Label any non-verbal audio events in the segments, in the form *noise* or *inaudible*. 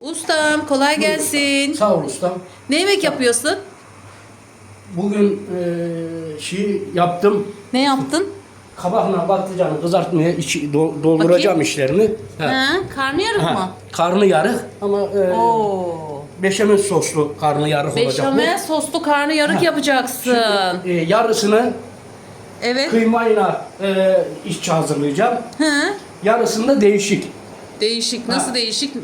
Ustam kolay gelsin. Sağ ol ustam. Ne yemek yapıyorsun? Bugün eee şey yaptım. Ne yaptın? Kabakla patlıcanı kızartmaya içi, do- dolduracağım Bakayım. işlerini. Ha. Ha, karnıyarık Ha, mı? Karnı yarık ama Oo. beşamel soslu karnı yarık olacak Beşamel soslu karnıyarık Ha. yapacaksın. Eee, yarısını Evet. kıymayla eee işçi hazırlayacağım. Hı. Yarısında değişik. Değişik. Nasıl Ha. değişik?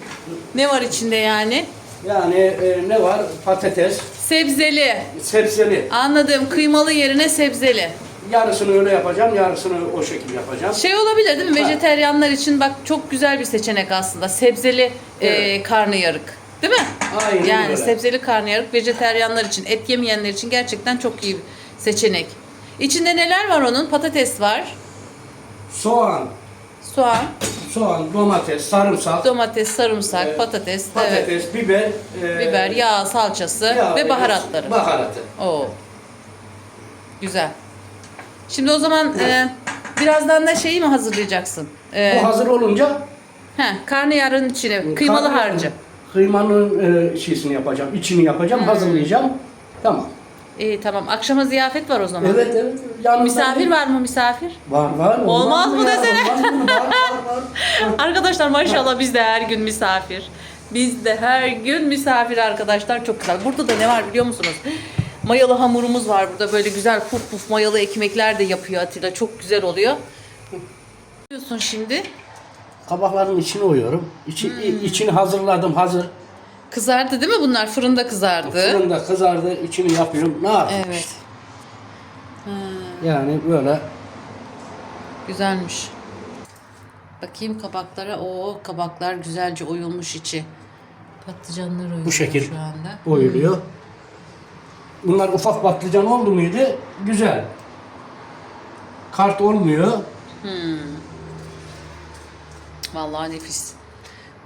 Ne var içinde yani? Yani eee, ne var? Patates, Sebzeli. sebzeli. Anladım. Kıymalı yerine sebzeli. Yarısını öyle yapacağım, yarısını o şekilde yapacağım. Şey olabilir değil mi? Ha. Vejeteryanlar için bak çok güzel bir seçenek aslında. Sebzeli e, Evet. karnıyarık. Değil mi? Aynen yani öyle. sebzeli karnıyarık vejeteryanlar için, et yemeyenler için gerçekten çok iyi bir seçenek. İçinde neler var onun? Patates var, Soğan, soğan, soğan, domates, sarımsak, domates, sarımsak, Evet. patates, patates, evet, biber, eee, biber, yağ, salçası yağ ve baharatları. Baharatı. Oo. Güzel. Şimdi o zaman e, birazdan da şeyi mi hazırlayacaksın? E, Bu hazır olunca he, karnıyarın içine kıymalı karnı- harcı. Kıymanın eee şeysini yapacağım, içini yapacağım, hazırlayacağım. Tamam. İyi tamam. Akşama ziyafet var o zaman. Evet evet. Yanımda Misafir var mı misafir? Var var. Olmaz mı ya? desene? Olmaz mı? Var var var. *laughs* Arkadaşlar maşallah bizde her gün misafir. Bizde her gün misafir arkadaşlar çok güzel. Burada da ne var biliyor musunuz? Mayalı hamurumuz var burada böyle güzel puf puf mayalı ekmekler de yapıyor Atilla. Çok güzel oluyor. Ne yapıyorsun şimdi? Kabakların içini oyuyorum. İçi, Hmm. içini hazırladım hazır. Kızardı değil mi bunlar? Fırında kızardı. Fırında kızardı. içini yapıyorum. Ne yapayım? Evet. Yani böyle Güzelmiş. Bakayım kabaklara. Oo kabaklar güzelce oyulmuş içi. Patlıcanlar oyuluyor bu şekil şu anda. oyuluyor. Bunlar ufak patlıcan oldu muydu? Güzel. Kart olmuyor. Vallahi nefis.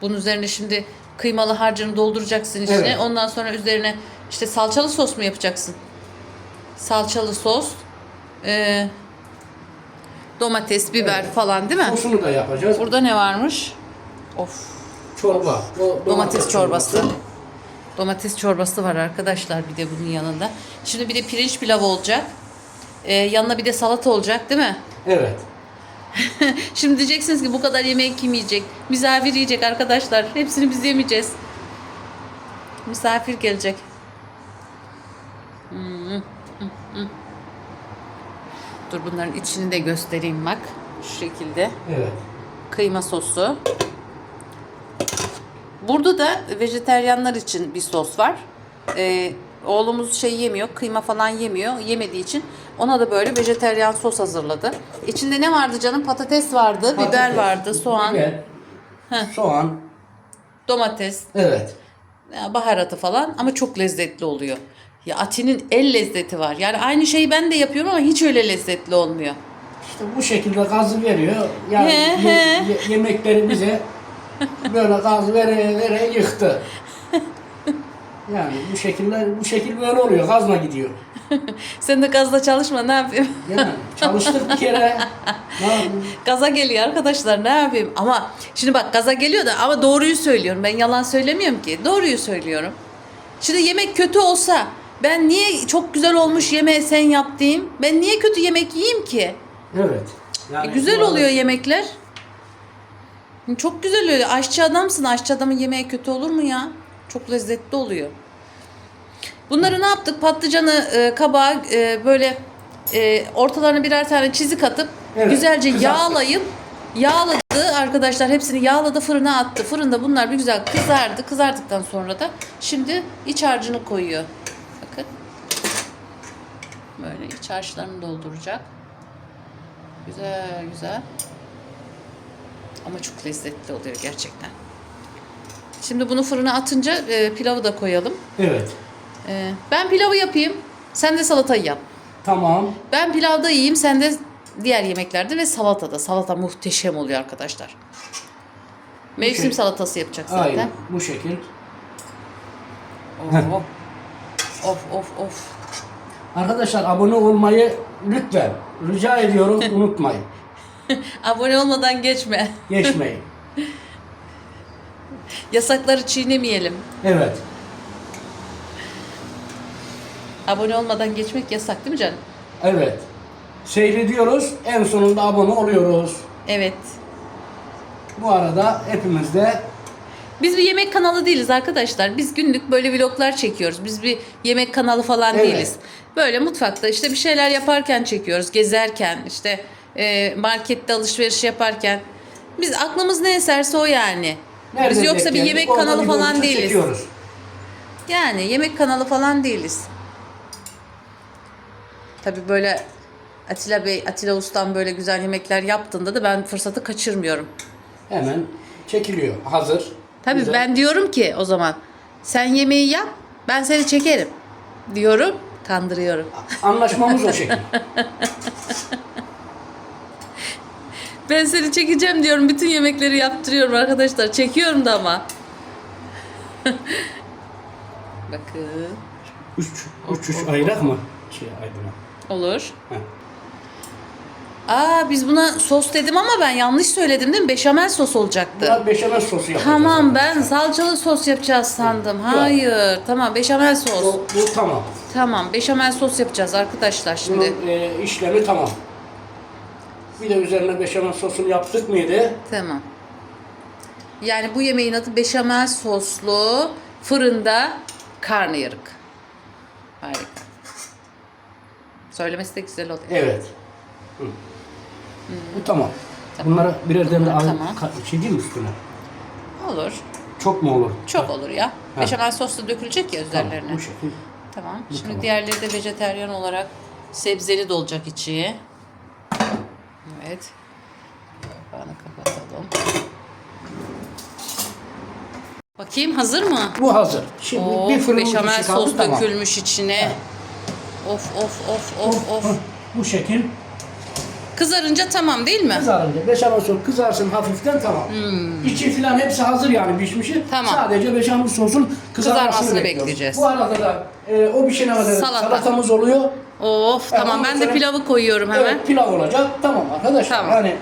Bunun üzerine şimdi kıymalı harcını dolduracaksın içine. Evet. Ondan sonra üzerine işte salçalı sos mu yapacaksın? Salçalı sos. ee, domates, biber Evet. falan değil mi? Sosunu da yapacağız. Burada ne varmış? Of. Çorba. O Domates çorbası. Domates çorbası var arkadaşlar bir de bunun yanında. Şimdi bir de pirinç pilavı olacak. Ee, yanına bir de salata olacak değil mi? Evet. *laughs* Şimdi diyeceksiniz ki bu kadar yemeği kim yiyecek? Misafir yiyecek arkadaşlar. Hepsini biz yemeyeceğiz. Misafir gelecek. Hmm. Dur bunların içini de göstereyim bak. Şu şekilde. Evet. Kıyma sosu. Burada da vejeteryanlar için bir sos var. Ee, oğlumuz şey yemiyor, kıyma falan yemiyor. Yemediği için ona da böyle vejeteryan sos hazırladı. İçinde ne vardı canım? Patates vardı, biber Patates, vardı, soğan, biber, soğan. domates, Evet. baharatı falan ama çok lezzetli oluyor. Ya Ati'nin el lezzeti var. Yani aynı şeyi ben de yapıyorum ama hiç öyle lezzetli olmuyor. İşte bu şekilde gazı veriyor. Yani He, ye- he. ye- yemekleri bize *laughs* böyle gaz vere vere yıktı. Yani bu şekiller bu şekil böyle oluyor. Gazla gidiyor. *laughs* Sen de gazda çalışma ne yapayım? Yani çalıştık bir kere. Ne *laughs* yapayım? Gaza geliyor arkadaşlar ne yapayım ama şimdi bak gaza geliyor da ama doğruyu söylüyorum ben yalan söylemiyorum ki doğruyu söylüyorum. Şimdi yemek kötü olsa ben niye çok güzel olmuş yemeği sen yap diyeyim? Ben niye kötü yemek yiyeyim ki? Evet. E, Yani güzel bu oluyor yemekler. Çok güzel oluyor. Aşçı adamsın. Aşçı adamın yemeği kötü olur mu ya? Çok lezzetli oluyor. Bunları ne yaptık? Patlıcanı, e, kabağı e, böyle e, ortalarına birer tane çizik atıp Evet, güzelce kızarttık. yağlayıp yağladı arkadaşlar. Hepsini yağladı fırına attı. Fırında bunlar bir güzel kızardı. Kızardıktan sonra da şimdi iç harcını koyuyor. Bakın. Böyle iç harçlarını dolduracak. Güzel güzel. Ama çok lezzetli oluyor gerçekten. Şimdi bunu fırına atınca e, pilavı da koyalım. Evet. E, ben pilavı yapayım. Sen de salatayı yap. Tamam. Ben pilavda yiyeyim. Sen de diğer yemeklerde ve salatada. Salata muhteşem oluyor arkadaşlar. Mevsim şey- salatası yapacak zaten. Aynen. Bu şekil. Oh. of of of. Arkadaşlar abone olmayı lütfen rica ediyorum *laughs* unutmayın. Abone olmadan geçme. Geçmeyin. *laughs* Yasakları çiğnemeyelim. Evet. Abone olmadan geçmek yasak değil mi canım? Evet. Seyrediyoruz. En sonunda abone oluyoruz. Evet. Bu arada hepimiz de Biz bir yemek kanalı değiliz arkadaşlar. Biz günlük böyle vloglar çekiyoruz. Biz bir yemek kanalı falan Evet. değiliz. Böyle mutfakta işte bir şeyler yaparken çekiyoruz. Gezerken işte e, markette alışveriş yaparken. Biz aklımız ne eserse o yani. Biz yoksa bir yemek kanalı bir falan değiliz. çekiyoruz. Yani yemek kanalı falan değiliz. Tabii böyle Atilla Bey, Atilla Ustam böyle güzel yemekler yaptığında da ben fırsatı kaçırmıyorum. Hemen çekiliyor. Hazır. Tabii Güzel. ben diyorum ki o zaman sen yemeği yap ben seni çekerim diyorum kandırıyorum. Anlaşmamız o şekilde. *laughs* Ben seni çekeceğim diyorum bütün yemekleri yaptırıyorum arkadaşlar çekiyorum da ama. *laughs* Bakın Üç, üç, üç ayrak mı? Şey aydına. olur. Heh. Aa biz buna sos dedim ama ben yanlış söyledim değil mi? Beşamel sos olacaktı. Buna beşamel sosu yapacağız. Tamam ben salçalı sos yapacağız sandım. Hayır tamam beşamel sos. Bu, bu tamam. Tamam beşamel sos yapacağız arkadaşlar şimdi. Bunun e, işlemi tamam. Bir de üzerine beşamel sosunu yaptık mıydı? Tamam. Yani bu yemeğin adı beşamel soslu fırında karnıyarık. Harika. Söylemesi de güzel oluyor. Evet. Hı. Bu tamam. Bunları birer tane al, Tamam. mi üstüne? Olur. Çok mu olur? Çok olur ya. Beşamel sos da dökülecek ya Tamam, üzerlerine. bu şekil. Tamam. Şimdi tamam. diğerleri de vejeteryan olarak sebzeli de olacak içi. Evet. Kapağını kapatalım. Bakayım hazır mı? Bu hazır. Şimdi Of, bir fırın beşamel dışı kaldı, sos tamam. dökülmüş içine. Of of of of of. Bu şekil Kızarınca tamam değil mi? kızarınca beşamel sos kızarsın hafiften tamam. İçi filan hepsi hazır yani pişmişi. Hmm. Tamam. Sadece beşamel sosun kızarmasını, Kızarmasını bekliyoruz. bekleyeceğiz. Bu arada da e, o pişene kadar Salata. salatamız oluyor. Of tamam ondan ben de pilavı koyuyorum hemen. Evet pilav olacak. Tamam arkadaşlar. Tamam. Yani